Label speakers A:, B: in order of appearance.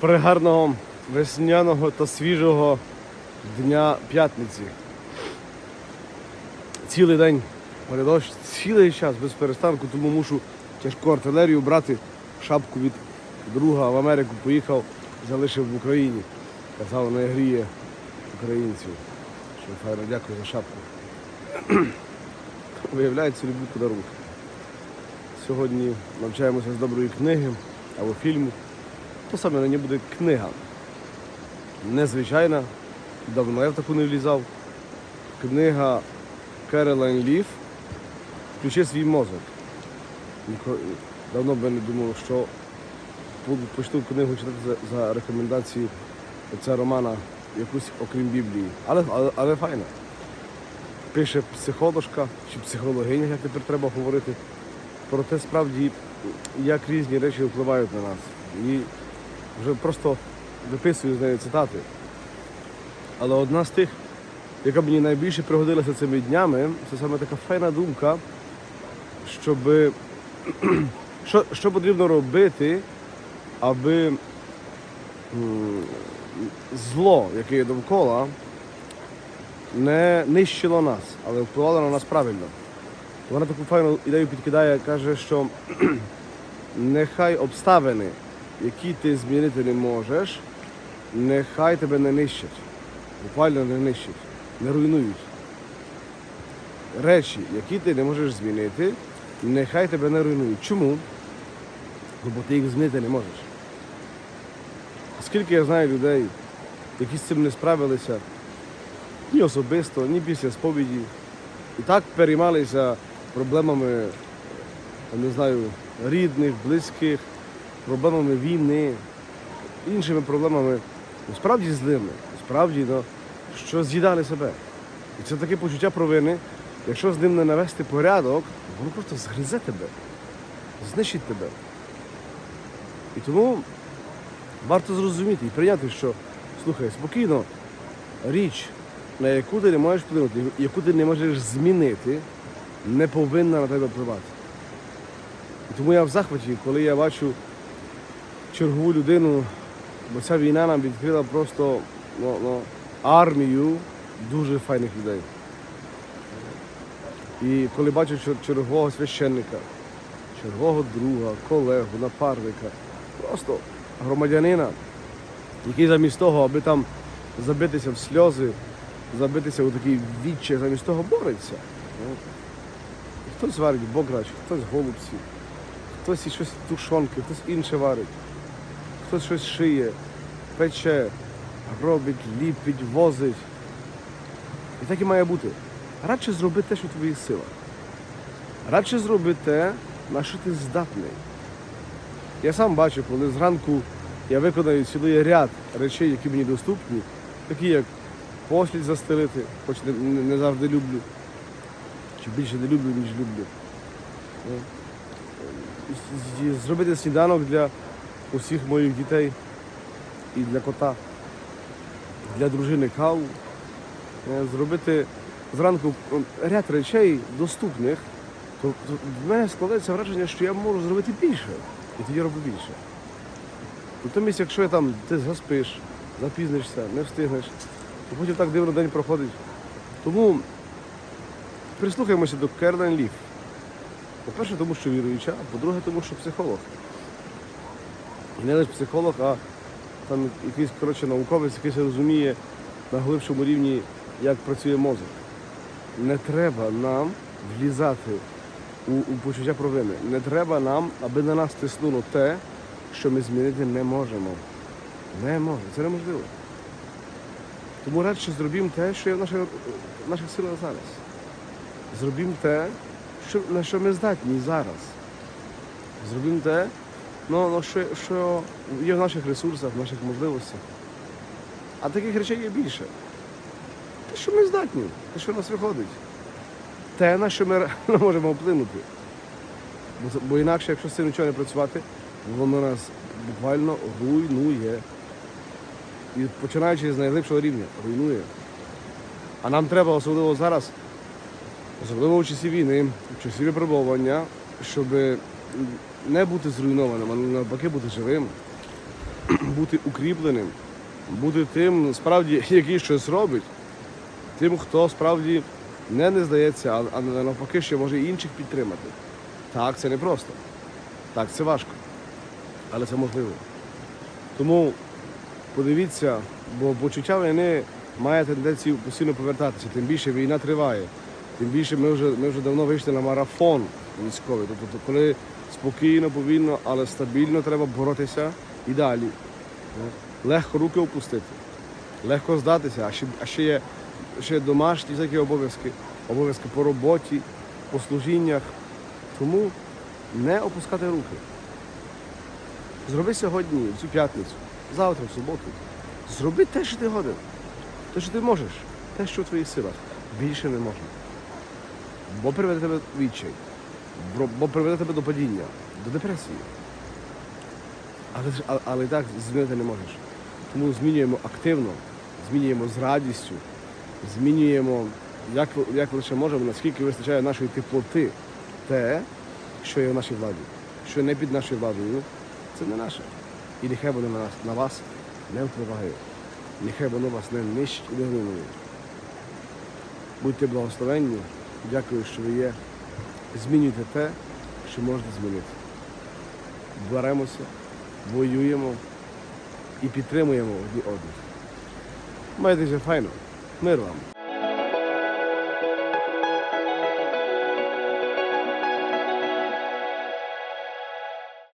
A: пригарного весняного та свіжого дня п'ятниці. Цілий день передощ, цілий час без перестанку, тому мушу тяжку артилерію брати, шапку від друга в Америку поїхав, залишив в Україні. Казав, вона гріє українців. Що файно, дякую за шапку. Виявляється, люблю подарунки. Сьогодні навчаємося з доброї книги або фільму. То саме на ній буде книга. Незвичайна. Давно я в таку не влізав. Книга Керолайн Лів Включи свій мозок. Давно би не думав, що почну книгу читати за, за рекомендації отця Романа, якусь окрім Біблії. Але, але, але файна. Пише психологка чи психологиня, як тепер треба говорити, про те справді, як різні речі впливають на нас. І вже просто виписую з нею цитати. Але одна з тих, яка мені найбільше пригодилася цими днями, це саме така файна думка, щоб що, що потрібно робити, аби зло, яке є довкола, не нищило нас, але впливало на нас правильно. Вона таку файну ідею підкидає, каже, що нехай обставини, які ти змінити не можеш, нехай тебе не нищать. Буквально не нищать, не руйнують. Речі, які ти не можеш змінити, нехай тебе не руйнують. Чому? Ну, бо ти їх змінити не можеш. Скільки я знаю людей, які з цим не справилися ні особисто, ні після сповіді. І так переймалися проблемами, не знаю, рідних, близьких, проблемами війни, іншими проблемами, ну, справді злими, справді, ну, що з'їдали себе. І це таке почуття провини. Якщо з ним не навести порядок, воно просто згризе тебе, знищить тебе. І тому варто зрозуміти і прийняти, що слухай, спокійно, річ, на яку ти не можеш вплинути, яку ти не можеш змінити, не повинна на тебе впливати. І тому я в захваті, коли я бачу чергову людину, бо ця війна нам відкрила просто ну, ну, армію дуже файних людей. І коли бачу чергового священника, чергового друга, колегу, напарника, просто громадянина, який замість того, аби там забитися в сльози, забитися у такий відчай, замість того бореться. Ну, Хтось варить бограч, хтось голубці, хтось щось тушонки, хтось інше варить, хтось щось шиє, пече, робить, ліпить, возить. І так і має бути. Радше зроби те, що в твоїх силах. Радше зроби те, на що ти здатний. Я сам бачу, коли зранку я виконаю цілий ряд речей, які мені доступні, такі як послідь застелити, хоч не, не, не завжди люблю, чи більше не люблю, ніж люблю. Зробити сніданок для усіх моїх дітей і для кота, для дружини каву, Е, зробити зранку ряд речей доступних, то, в мене складається враження, що я можу зробити більше. І тоді роблю більше. Натомість, якщо я там ти заспиш, запізнишся, не встигнеш, то потім так дивно день проходить. Тому прислухаємося до Керлен Лів. По-перше, тому що віруюча, а по-друге, тому що психолог. Не лише психолог, а там якийсь коротше, науковець, який розуміє на глибшому рівні, як працює мозок. Не треба нам влізати у, у почуття провини. Не треба нам, аби на нас тиснуло те, що ми змінити не можемо. Не можемо. Це неможливо. Тому радше зробімо те, що є в наших, в наших силах зараз. Зробімо те, що, на що ми здатні зараз. Зробімо те, ну, ну, що, що є в наших ресурсах, в наших можливостях. А таких речей є більше. Те, що ми здатні, те, що в нас виходить. Те, на що ми можемо вплинути. Бо, бо інакше, якщо з цим нічого не працювати, воно нас буквально руйнує. І починаючи з найглибшого рівня, руйнує. А нам треба, особливо зараз, особливо в часі війни, в часі випробовування, щоб не бути зруйнованим, а навпаки бути живим. бути укріпленим, бути тим, справді, який щось робить, тим, хто справді не, не здається, а, навпаки, ще може інших підтримати. Так, це непросто. Так, це важко. Але це можливо. Тому подивіться, бо почуття війни має тенденцію постійно повертатися. Тим більше війна триває. Тим більше ми вже, ми вже давно вийшли на марафон військовий. Тобто, коли спокійно, повільно, але стабільно треба боротися і далі. Легко руки опустити, легко здатися, а ще, а ще є ще домашні всякі обов'язки, обов'язки по роботі, по служіннях. Тому не опускати руки. Зроби сьогодні, цю п'ятницю, завтра, в суботу. Зроби те, що ти годен. Те, що ти можеш, те, що в твоїх силах. Більше не можна. Бо приведе тебе відчай, бо- приведе тебе до падіння, до депресії. Але, але і так змінити не можеш. Тому змінюємо активно, змінюємо з радістю, змінюємо як, як лише можемо, наскільки вистачає нашої теплоти, те, що є в нашій владі, що не під нашою владою, це не наше. І нехай воно на, нас, на вас не впливає. Нехай воно вас не нищить і не руйнує. Будьте благословенні, дякую, що ви є. Змінюйте те, що можна змінити. Беремося, воюємо і підтримуємо одні одних. Майтеся файно. Мир вам!